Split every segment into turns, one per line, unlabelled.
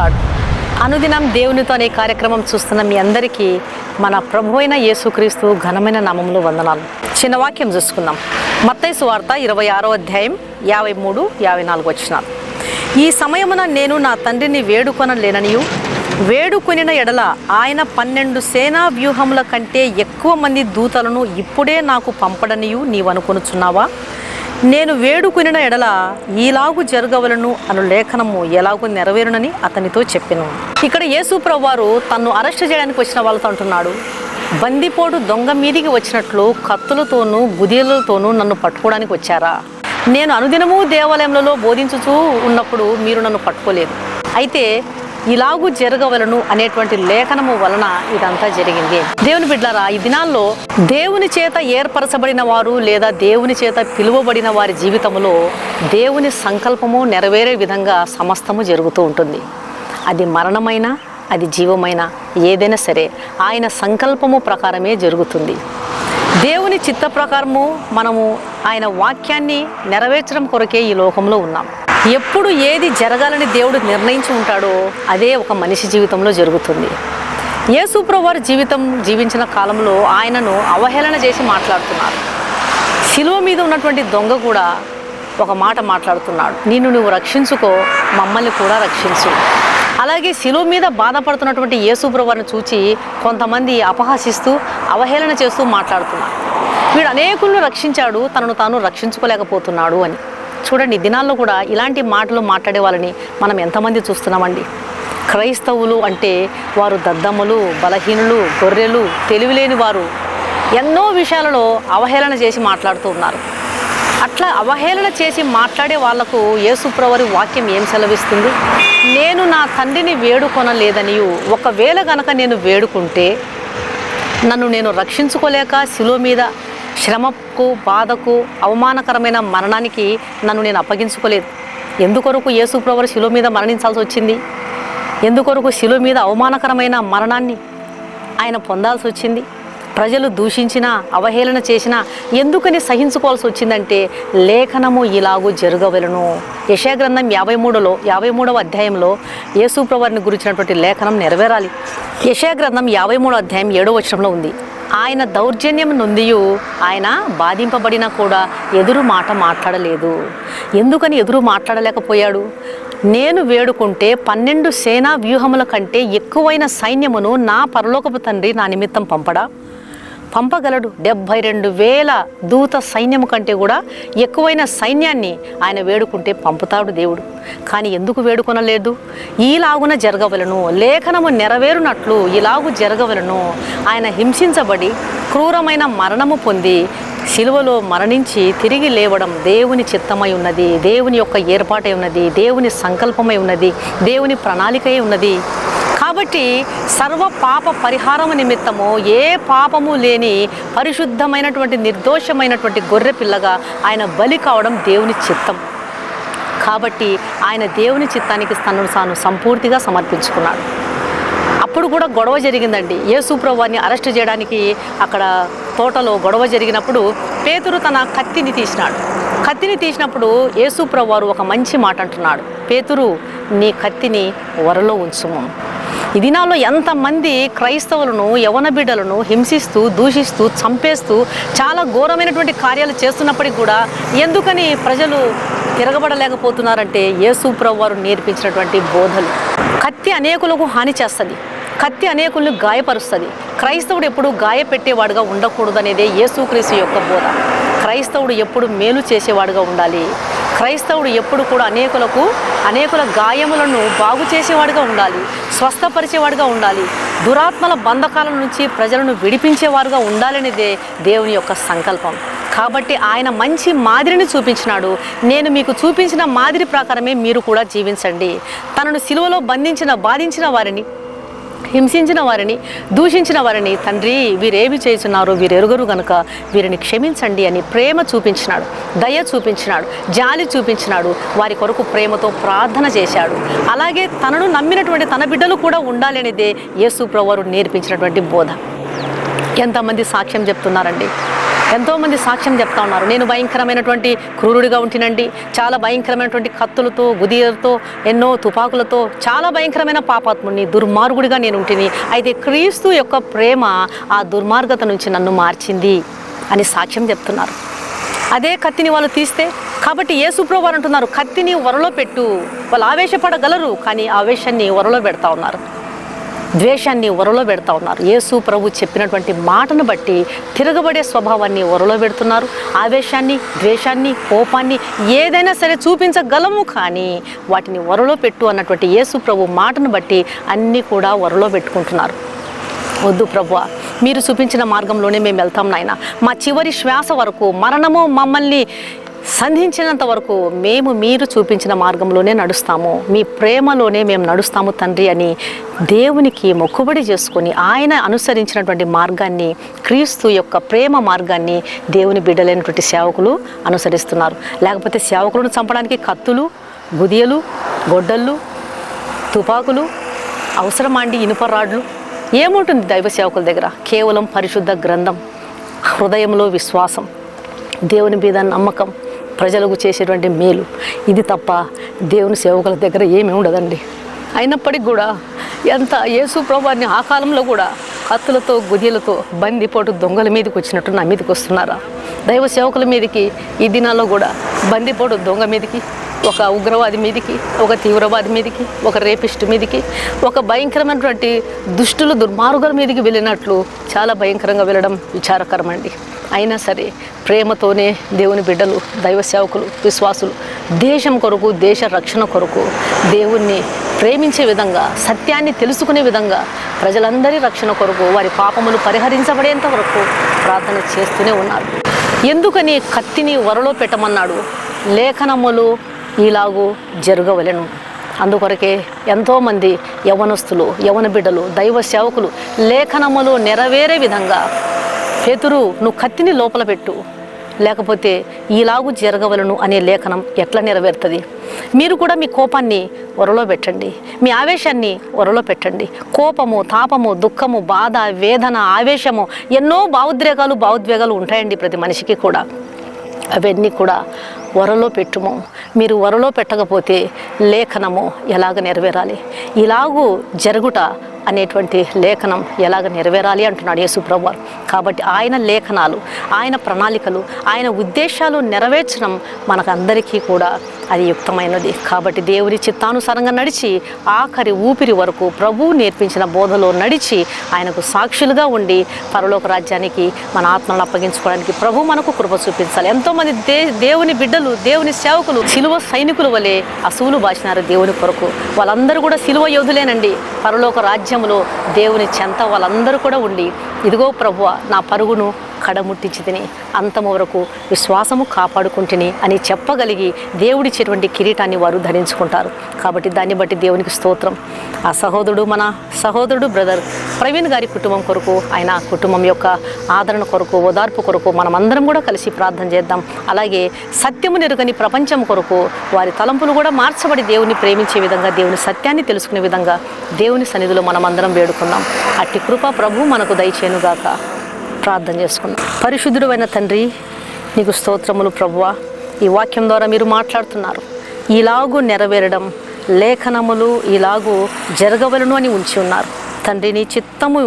God. అనుదినం దేవునితో అనే కార్యక్రమం చూస్తున్న మీ అందరికీ మన ప్రభు అయిన యేసుక్రీస్తు ఘనమైన నామంలో వందనాలు. చిన్న వాక్యం చూసుకుందాం. మత్తైసు వార్త ఇరవై ఆరో అధ్యాయం యాభై మూడు యాభై నాలుగు వచ్చినాలు ఈ సమయమున నేను నా తండ్రిని వేడుకొనలేననియు వేడుకొనిన ఎడల ఆయన పన్నెండు సేనా వ్యూహముల కంటే ఎక్కువ మంది దూతలను ఇప్పుడే నాకు పంపడనియు నీవనుకొనుచున్నావా? నేను వేడుకునిన ఎడల ఈలాగు జరగవలను అను లేఖనము ఎలాగూ నెరవేరునని అతనితో చెప్పాను. ఇక్కడ యేసుప్రభు వారు తన్ను అరెస్ట్ చేయడానికి వచ్చిన వాళ్ళతో అంటున్నాడు. బందిపోటు దొంగ మీదికి వచ్చినట్లు కత్తులతోనూ గుదిలతోనూ నన్ను పట్టుకోవడానికి వచ్చారా? నేను అనుదినము దేవాలయంలో బోధించుచూ ఉన్నప్పుడు మీరు నన్ను పట్టుకోలేదు. అయితే ఇలాగూ జరగవలను అనేటువంటి లేఖనము వలన ఇదంతా జరిగింది. దేవుని బిడ్డలారా ఈ దినాల్లో దేవుని చేత ఏర్పరచబడిన వారు లేదా దేవుని చేత పిలువబడిన వారి జీవితంలో దేవుని సంకల్పము నెరవేరే విధంగా సమస్తము జరుగుతూ ఉంటుంది. అది మరణమైన అది జీవమైన ఏదైనా సరే ఆయన సంకల్పము ప్రకారమే జరుగుతుంది. దేవుని చిత్త ప్రకారము మనము ఆయన వాక్యాన్ని నెరవేర్చడం కొరకే ఈ లోకంలో ఉన్నాం. ఎప్పుడు ఏది జరగాలని దేవుడు నిర్ణయించి ఉంటాడో అదే ఒక మనిషి జీవితంలో జరుగుతుంది. యేసుప్రభు జీవితం జీవించిన కాలంలో ఆయనను అవహేళన చేసి మాట్లాడుతున్నారు. శిలువ మీద ఉన్నటువంటి దొంగ కూడా ఒక మాట మాట్లాడుతున్నాడు. నిన్ను నువ్వు రక్షించుకో మమ్మల్ని కూడా రక్షించు. అలాగే శిలువ మీద బాధపడుతున్నటువంటి యేసుప్రవారిని చూచి కొంతమంది అపహాసిస్తూ అవహేళన చేస్తూ మాట్లాడుతున్నారు. వీడు అనేకులను రక్షించాడు తనను తాను రక్షించుకోలేకపోతున్నాడు అని. చూడండి దినాల్లో కూడా ఇలాంటి మాటలు మాట్లాడే వాళ్ళని మనం ఎంతమంది చూస్తున్నామండి? క్రైస్తవులు అంటే వారు దద్దమ్మలు బలహీనులు గొర్రెలు తెలివిలేని వారు ఎన్నో విషయాలలో అవహేళన చేసి మాట్లాడుతూ ఉన్నారు. అట్లా అవహేళన చేసి మాట్లాడే వాళ్ళకు యేసుప్రవరి వాక్యం ఏం సెలవిస్తుంది? నేను నా తండ్రిని వేడుకొనలేదనియు ఒకవేళ గనక నేను వేడుకుంటే నన్ను నేను రక్షించుకోలేక శిలువ మీద శ్రమకు బాధకు అవమానకరమైన మరణానికి నన్ను నేను అప్పగించుకోలేదు. ఎందుకొరకు యేసుప్రవరు శిలో మీద మరణించాల్సి వచ్చింది? ఎందుకొరకు శిలువ మీద అవమానకరమైన మరణాన్ని ఆయన పొందాల్సి వచ్చింది? ప్రజలు దూషించినా అవహేళన చేసినా ఎందుకని సహించుకోవాల్సి వచ్చిందంటే లేఖనము ఇలాగూ జరగవలను. యశాగ్రంథం యాభై మూడులో యాభై మూడవ అధ్యాయంలో యేసుప్రవారిని గురించినటువంటి లేఖనం నెరవేరాలి. యశాగ్రంథం యాభై మూడో అధ్యాయం ఏడో వచనంలో ఉంది. ఆయన దౌర్జన్యం నొందియు ఆయన బాధింపబడినా కూడా ఎదురు మాట మాట్లాడలేదు. ఎందుకని ఎదురు మాట్లాడలేకపోయాడు? నేను వేడుకుంటే పన్నెండు సేనా వ్యూహముల కంటే ఎక్కువైన సైన్యమును నా పరలోకపు తండ్రి నా నిమిత్తం పంపడా? పంపగలడు. డెబ్భై రెండు వేల దూత సైన్యము కంటే కూడా ఎక్కువైన సైన్యాన్ని ఆయన వేడుకుంటే పంపుతాడు దేవుడు. కానీ ఎందుకు వేడుకొనలేదు? ఈలాగున జరగవలను లేఖనము నెరవేరునట్లు ఇలాగు జరగవలను. ఆయన హింసించబడి క్రూరమైన మరణము పొంది శిలువలో మరణించి తిరిగి లేవడం దేవుని చిత్తమై ఉన్నది. దేవుని యొక్క ఏర్పాటై ఉన్నది. దేవుని సంకల్పమై ఉన్నది. దేవుని ప్రణాళికై ఉన్నది. కాబట్టి సర్వ పాప పరిహారము నిమిత్తము ఏ పాపము లేని పరిశుద్ధమైనటువంటి నిర్దోషమైనటువంటి గొర్రె పిల్లగా ఆయన బలి కావడం దేవుని చిత్తం. కాబట్టి ఆయన దేవుని చిత్తానికి తనను తాను సంపూర్తిగా సమర్పించుకున్నాడు. అప్పుడు కూడా గొడవ జరిగిందండి. యేసుప్రభువాన్ని అరెస్ట్ చేయడానికి అక్కడ తోటలో గొడవ జరిగినప్పుడు పేతురు తన కత్తిని తీసినాడు. కత్తిని తీసినప్పుడు యేసుప్రభు వారు ఒక మంచి మాట అంటున్నాడు పేతురు నీ కత్తిని వరలో ఉంచుము. ఈ దినాల్లో ఎంతమంది క్రైస్తవులను యవన బిడ్డలను హింసిస్తూ దూషిస్తూ చంపేస్తూ చాలా ఘోరమైనటువంటి కార్యాలు చేస్తున్నప్పటికీ కూడా ఎందుకని ప్రజలు తిరగబడలేకపోతున్నారంటే యేసు వారు నేర్పించినటువంటి బోధలు. కత్తి అనేకులకు హాని చేస్తుంది. కత్తి అనేకులను గాయపరుస్తుంది. క్రైస్తవుడు ఎప్పుడు గాయపెట్టేవాడుగా ఉండకూడదనేదే యేసుక్రీస్తు యొక్క బోధ. క్రైస్తవుడు ఎప్పుడు మేలు చేసేవాడుగా ఉండాలి. క్రైస్తవుడు ఎప్పుడు కూడా అనేకులకు అనేకుల గాయములను బాగు చేసేవాడిగా ఉండాలి స్వస్థపరిచేవాడిగా ఉండాలి. దురాత్మల బంధకాల నుంచి ప్రజలను విడిపించేవారుగా ఉండాలనేదే దేవుని యొక్క సంకల్పం. కాబట్టి ఆయన మంచి మాదిరిని చూపించినాడు. నేను మీకు చూపించిన మాదిరి ప్రకారమే మీరు కూడా జీవించండి. తనను సిలువలో బంధించిన బాధించిన వారిని హింసించిన వారిని దూషించిన వారిని తండ్రి వీరేమి చేస్తున్నారు వీరెరుగరు గనుక వీరిని క్షమించండి అని ప్రేమ చూపించినాడు దయ చూపించినాడు జాలి చూపించినాడు వారి కొరకు ప్రేమతో ప్రార్థన చేశాడు. అలాగే తనను నమ్మినటువంటి తన బిడ్డలు కూడా ఉండాలి అనేదే యేసు ప్రభువారు నేర్పించినటువంటి బోధ. ఎంతమంది సాక్ష్యం చెప్తున్నారండి? ఎంతోమంది సాక్ష్యం చెప్తా ఉన్నారు. నేను భయంకరమైనటువంటి క్రూరుడిగా ఉంటినండి. చాలా భయంకరమైనటువంటి కత్తులతో గుదియలతో ఎన్నో తుపాకులతో చాలా భయంకరమైన పాపాత్ముడిని దుర్మార్గుడిగా నేను ఉంటిని. అయితే క్రీస్తు యొక్క ప్రేమ ఆ దుర్మార్గత నుంచి నన్ను మార్చింది అని సాక్ష్యం చెప్తున్నారు. అదే కత్తిని వాళ్ళు తీస్తే కాబట్టి ఏ సుప్రభు అంటున్నారు కత్తిని వరలో పెట్టు. వాళ్ళు ఆవేశపడగలరు కానీ ఆవేశాన్ని వరలో పెడతా ఉన్నారు. ద్వేషాన్ని ఒరలో పెడతా ఉన్నారు. యేసు ప్రభు చెప్పినటువంటి మాటను బట్టి తిరగబడే స్వభావాన్ని ఒరలో పెడుతున్నారు. ఆవేశాన్ని ద్వేషాన్ని కోపాన్ని ఏదైనా సరే చూపించగలము కానీ వాటిని ఒరలో పెట్టు అన్నటువంటి యేసు ప్రభు మాటను బట్టి అన్నీ కూడా ఒరలో పెట్టుకుంటున్నారు. వద్దు ప్రభు మీరు చూపించిన మార్గంలోనే మేము వెళ్తాం నాయన. మా చివరి శ్వాస వరకు మరణము మమ్మల్ని సంధించినంత వరకు మేము మీరు చూపించిన మార్గంలోనే నడుస్తాము. మీ ప్రేమలోనే మేము నడుస్తాము తండ్రి అని దేవునికి మొక్కుబడి చేసుకొని ఆయన అనుసరించినటువంటి మార్గాన్ని క్రీస్తు యొక్క ప్రేమ మార్గాన్ని దేవుని బిడ్డలైనటువంటి సేవకులు అనుసరిస్తున్నారు. లేకపోతే సేవకులను చంపడానికి కత్తులు గుదియలు గొడ్డళ్ళు తుపాకులు అవసరమాండి ఇనుప రాడ్లు ఏముంటుంది దైవ సేవకుల దగ్గర? కేవలం పరిశుద్ధ గ్రంథం హృదయంలో విశ్వాసం దేవుని మీద నమ్మకం ప్రజలకు చేసేటువంటి మేలు. ఇది తప్ప దేవుని సేవకుల దగ్గర ఏమీ ఉండదండి. అయినప్పటికీ కూడా ఎంత యేసు ప్రభాన్ని ఆ కాలంలో కూడా కత్తులతో గుదిలతో బందిపోటు దొంగల మీదకి వచ్చినట్టు నా మీదకి వస్తున్నారా? దైవ సేవకుల మీదకి ఈ దినాల్లో కూడా బందిపోటు దొంగ మీదకి ఒక ఉగ్రవాది మీదికి ఒక తీవ్రవాది మీదికి ఒక రేపిస్ట్ మీదికి ఒక భయంకరమైనటువంటి దుష్టులు దుర్మార్గుల మీదికి వెళ్ళినట్లు చాలా భయంకరంగా వెళ్ళడం విచారకరమండి. అయినా సరే ప్రేమతోనే దేవుని బిడ్డలు దైవ సేవకులు విశ్వాసులు దేశం కొరకు దేశ రక్షణ కొరకు దేవుణ్ణి ప్రేమించే విధంగా సత్యాన్ని తెలుసుకునే విధంగా ప్రజలందరి రక్షణ కొరకు వారి పాపములు పరిహరించబడేంత వరకు ప్రార్థన చేస్తూనే ఉన్నారు. ఎందుకని కత్తిని వరలో పెట్టమన్నాడు? లేఖనములు ఇలాగూ జరగవలెను. అందుకొరకే ఎంతోమంది యవనస్తులు యవన బిడ్డలు దైవ సేవకులు లేఖనములు నెరవేరే విధంగా పేతురు నువ్వు కత్తిని లోపల పెట్టు. లేకపోతే ఇలాగూ జరగవలను అనే లేఖనం ఎట్లా నెరవేరుతుంది? మీరు కూడా మీ కోపాన్ని ఒరలో పెట్టండి. మీ ఆవేశాన్ని ఒరలో పెట్టండి. కోపము తాపము దుఃఖము బాధ వేదన ఆవేశము ఎన్నో భావోద్రేకాలు భావోద్వేగాలు ఉంటాయండి ప్రతి మనిషికి కూడా. అవన్నీ కూడా వరలో పెట్టుము. మీరు వరలో పెట్టకపోతే లేఖనము ఎలాగ నెరవేరాలి? ఇలాగూ జరుగుట అనేటువంటి లేఖనం ఎలాగ నెరవేరాలి అంటున్నాడు యేసుప్రభు వారు కాబట్టి ఆయన లేఖనాలు ఆయన ప్రణాళికలు ఆయన ఉద్దేశాలు నెరవేర్చడం మనకందరికీ కూడా అది యుక్తమైనది. కాబట్టి దేవుని చిత్తానుసారంగా నడిచి ఆఖరి ఊపిరి వరకు ప్రభువు నేర్పించిన బోధలో నడిచి ఆయనకు సాక్షులుగా ఉండి పరలోక రాజ్యానికి మన ఆత్మలను అప్పగించుకోవడానికి ప్రభు మనకు కృప చూపించాలి. ఎంతోమంది దే దేవుని బిడ్డలు దేవుని సేవకులు సిలువ సైనికుల వలె అసువులు బాసినారు దేవుని కొరకు. వాళ్ళందరూ కూడా సిలువ యోధులేనండి. పరలోక రాజ్యంలో దేవుని చెంత వాళ్ళందరూ కూడా ఉండి ఇదిగో ప్రభువ నా పరుగును కడముట్టించి తిని అంతము వరకు విశ్వాసము కాపాడుకుంటుని అని చెప్పగలిగి దేవుడిచ్చేటువంటి కిరీటాన్ని వారు ధరించుకుంటారు. కాబట్టి దాన్ని బట్టి దేవునికి స్తోత్రం. ఆ సహోదరుడు మన సహోదరుడు బ్రదర్ ప్రవీణ్ గారి కుటుంబం కొరకు ఆయన కుటుంబం యొక్క ఆదరణ కొరకు ఓదార్పు కొరకు మనమందరం కూడా కలిసి ప్రార్థన చేద్దాం. అలాగే సత్యము నెరుగని ప్రపంచం కొరకు వారి తలంపులు కూడా మార్చబడి దేవుని ప్రేమించే విధంగా దేవుని సత్యాన్ని తెలుసుకునే విధంగా దేవుని సన్నిధిలో మనమందరం వేడుకుందాం. అట్టి కృప ప్రభు మనకు దయచేనుగాక ప్రార్థన చేసుకున్నాం పరిశుద్ధుడు అయిన తండ్రి నీకు స్తోత్రములు ప్రభువా. ఈ వాక్యం ద్వారా మీరు మాట్లాడుతున్నారు. ఇలాగు నెరవేరడం లేఖనములు ఇలాగు జరగవలను అని ఉంచి ఉన్నారు. తండ్రి నీ చిత్తము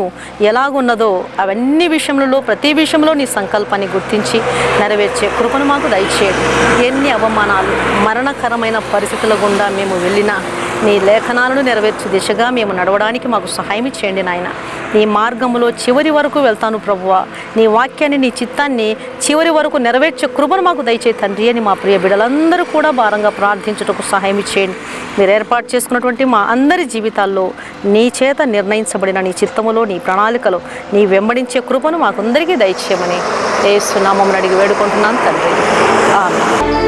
ఎలాగున్నదో అవన్నీ విషయంలో ప్రతి విషయంలో నీ సంకల్పాన్ని గుర్తించి నెరవేర్చే కృపను మాకు దయచేయండి ఎన్ని అవమానాలు మరణకరమైన పరిస్థితుల గుండా మేము వెళ్ళినా నీ లేఖనాలను నెరవేర్చే దిశగా మేము నడవడానికి మాకు సహాయం చేయండి నాయన. నీ మార్గములో చివరి వరకు వెళ్తాను ప్రభువ. నీ వాక్యాన్ని నీ చిత్తాన్ని చివరి వరకు నెరవేర్చే కృపను మాకు దయచే తండ్రి అని మా ప్రియ బిడ్డలందరూ కూడా భారంగా ప్రార్థించుటకు సహాయం చేయండి. మీరు ఏర్పాటు చేసుకున్నటువంటి మా అందరి జీవితాల్లో నీ చేత నిర్ణయించబడిన నీ చిత్తములో నీ ప్రణాళికలో నీ వెంబడించే కృపను మాకందరికీ దయచేయమని ఏ సునామం అడిగి వేడుకుంటున్నాను తండ్రి. ఆమె